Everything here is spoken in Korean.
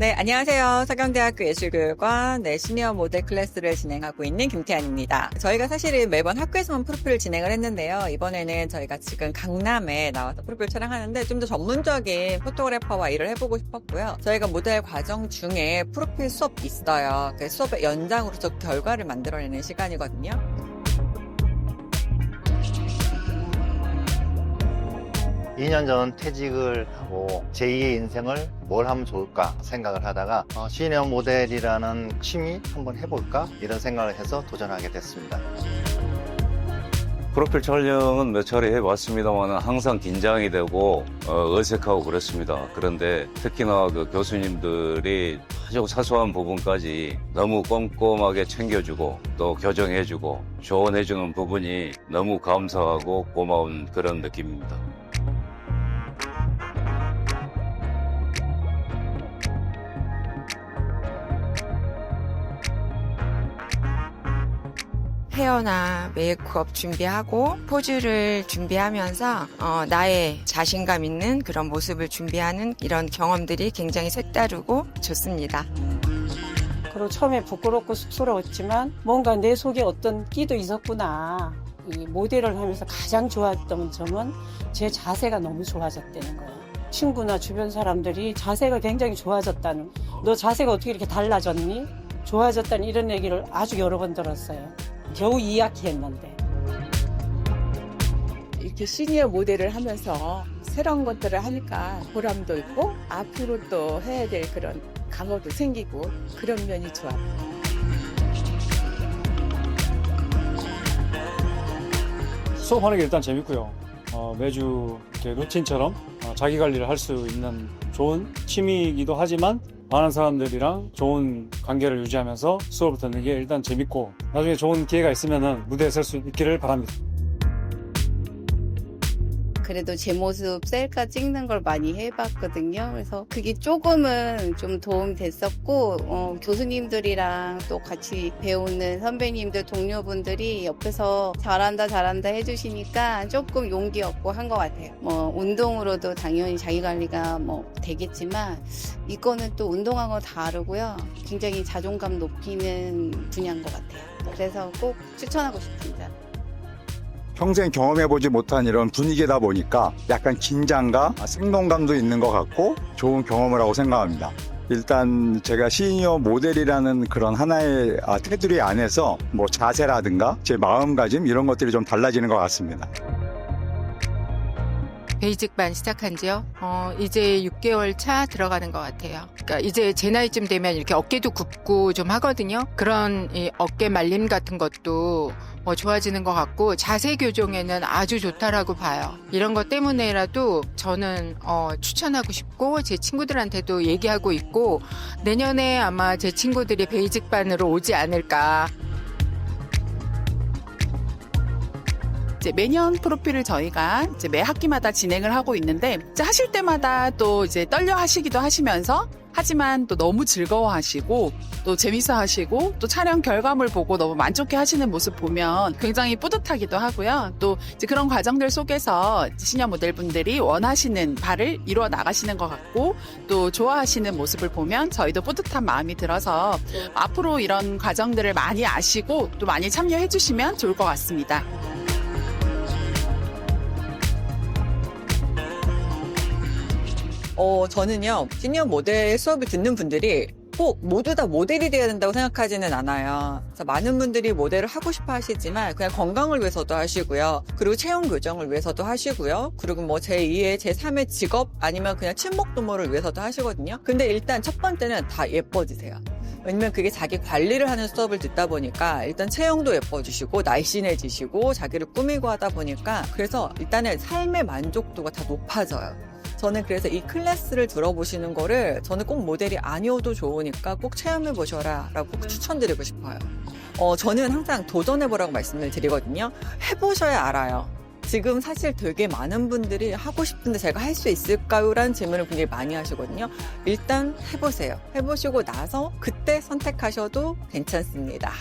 네, 안녕하세요. 서경대학교 예술교육원 네, 시니어 모델 클래스를 진행하고 있는 김태환입니다. 저희가 사실은 매번 학교에서만 프로필을 진행을 했는데요. 이번에는 저희가 지금 강남에 나와서 프로필 촬영하는데 좀 더 전문적인 포토그래퍼와 일을 해보고 싶었고요. 저희가 모델 과정 중에 프로필 수업 있어요. 그 수업의 연장으로 저 결과를 만들어내는 시간이거든요. 이년전 퇴직을 하고 제2의 인생을 뭘 하면 좋을까 생각을 하다가 어, 시니어 모델이라는 취미 한번 해볼까 이런 생각을 해서 도전하게 됐습니다. 프로필 촬영은 몇 차례 해봤습니다만 항상 긴장이 되고 어, 어색하고 그렇습니다. 그런데 특히나 그 교수님들이 아주 사소한 부분까지 너무 꼼꼼하게 챙겨주고 또 교정해주고 조언해주는 부분이 너무 감사하고 고마운 그런 느낌입니다. 헤어나 메이크업 준비하고 포즈를 준비하면서 어, 나의 자신감 있는 그런 모습을 준비하는 이런 경험들이 굉장히 색다르고 좋습니다. 그리고 처음에 부끄럽고 쑥스러웠지만 뭔가 내 속에 어떤 끼도 있었구나. 이 모델을 하면서 가장 좋았던 점은 제 자세가 너무 좋아졌다는 거예요. 친구나 주변 사람들이 자세가 굉장히 좋아졌다는, 너 자세가 어떻게 이렇게 달라졌니? 좋아졌다는 이런 얘기를 아주 여러 번 들었어요. 겨우 2학기 했는데. 이렇게 시니어 모델을 하면서 새로운 것들을 하니까 보람도 있고 앞으로 또 해야 될 그런 각오도 생기고 그런 면이 좋아요. 수업하는 게 일단 재밌고요. 어, 매주 이렇게 루틴처럼 어, 자기 관리를 할 수 있는 좋은 취미이기도 하지만 많은 사람들이랑 좋은 관계를 유지하면서 수업을 듣는 게 일단 재밌고 나중에 좋은 기회가 있으면 무대에 설 수 있기를 바랍니다. 그래도 제 모습 셀카 찍는 걸 많이 해봤거든요. 그래서 그게 조금은 좀 도움이 됐었고, 어, 교수님들이랑 또 같이 배우는 선배님들, 동료분들이 옆에서 잘한다, 잘한다 해주시니까 조금 용기 얻고 한 것 같아요. 뭐, 운동으로도 당연히 자기 관리가 뭐 되겠지만, 이거는 또 운동하고 다르고요. 굉장히 자존감 높이는 분야인 것 같아요. 그래서 꼭 추천하고 싶습니다. 평생 경험해보지 못한 이런 분위기다 보니까 약간 긴장과 생동감도 있는 것 같고 좋은 경험을 하고 생각합니다. 일단 제가 시니어 모델이라는 그런 하나의 아, 테두리 안에서 뭐 자세라든가 제 마음가짐 이런 것들이 좀 달라지는 것 같습니다. 베이직반 시작한 지요? 어, 이제 6개월 차 들어가는 것 같아요. 그러니까 이제 제 나이쯤 되면 이렇게 어깨도 굽고 좀 하거든요. 그런 이 어깨 말림 같은 것도 뭐 좋아지는 것 같고 자세 교정에는 아주 좋다라고 봐요. 이런 것 때문에라도 저는 어, 추천하고 싶고 제 친구들한테도 얘기하고 있고 내년에 아마 제 친구들이 베이직반으로 오지 않을까. 이제 매년 프로필을 저희가 이제 매 학기마다 진행을 하고 있는데 이제 하실 때마다 또 이제 떨려 하시기도 하시면서 하지만 또 너무 즐거워하시고 또 재밌어 하시고 또 촬영 결과물 보고 너무 만족해 하시는 모습 보면 굉장히 뿌듯하기도 하고요. 또 그런 과정들 속에서 시니어 모델분들이 원하시는 바를 이루어 나가시는 것 같고 또 좋아하시는 모습을 보면 저희도 뿌듯한 마음이 들어서 앞으로 이런 과정들을 많이 아시고 또 많이 참여해 주시면 좋을 것 같습니다. 어, 저는요, 시니어 모델 수업을 듣는 분들이 꼭 모두 다 모델이 돼야 된다고 생각하지는 않아요. 그래서 많은 분들이 모델을 하고 싶어 하시지만 그냥 건강을 위해서도 하시고요. 그리고 체형 교정을 위해서도 하시고요. 그리고 뭐 제2의, 제3의 직업 아니면 그냥 친목 도모를 위해서도 하시거든요. 근데 일단 첫 번째는 다 예뻐지세요. 왜냐면 그게 자기 관리를 하는 수업을 듣다 보니까 일단 체형도 예뻐지시고 날씬해지시고 자기를 꾸미고 하다 보니까 그래서 일단은 삶의 만족도가 다 높아져요. 저는 그래서 이 클래스를 들어보시는 거를 저는 꼭 모델이 아니어도 좋으니까 꼭 체험해 보셔라 라고 꼭 추천드리고 싶어요. 어, 저는 항상 도전해보라고 말씀을 드리거든요. 해보셔야 알아요. 지금 사실 되게 많은 분들이 하고 싶은데 제가 할 수 있을까요? 라는 질문을 굉장히 많이 하시거든요. 일단 해보세요. 해보시고 나서 그때 선택하셔도 괜찮습니다.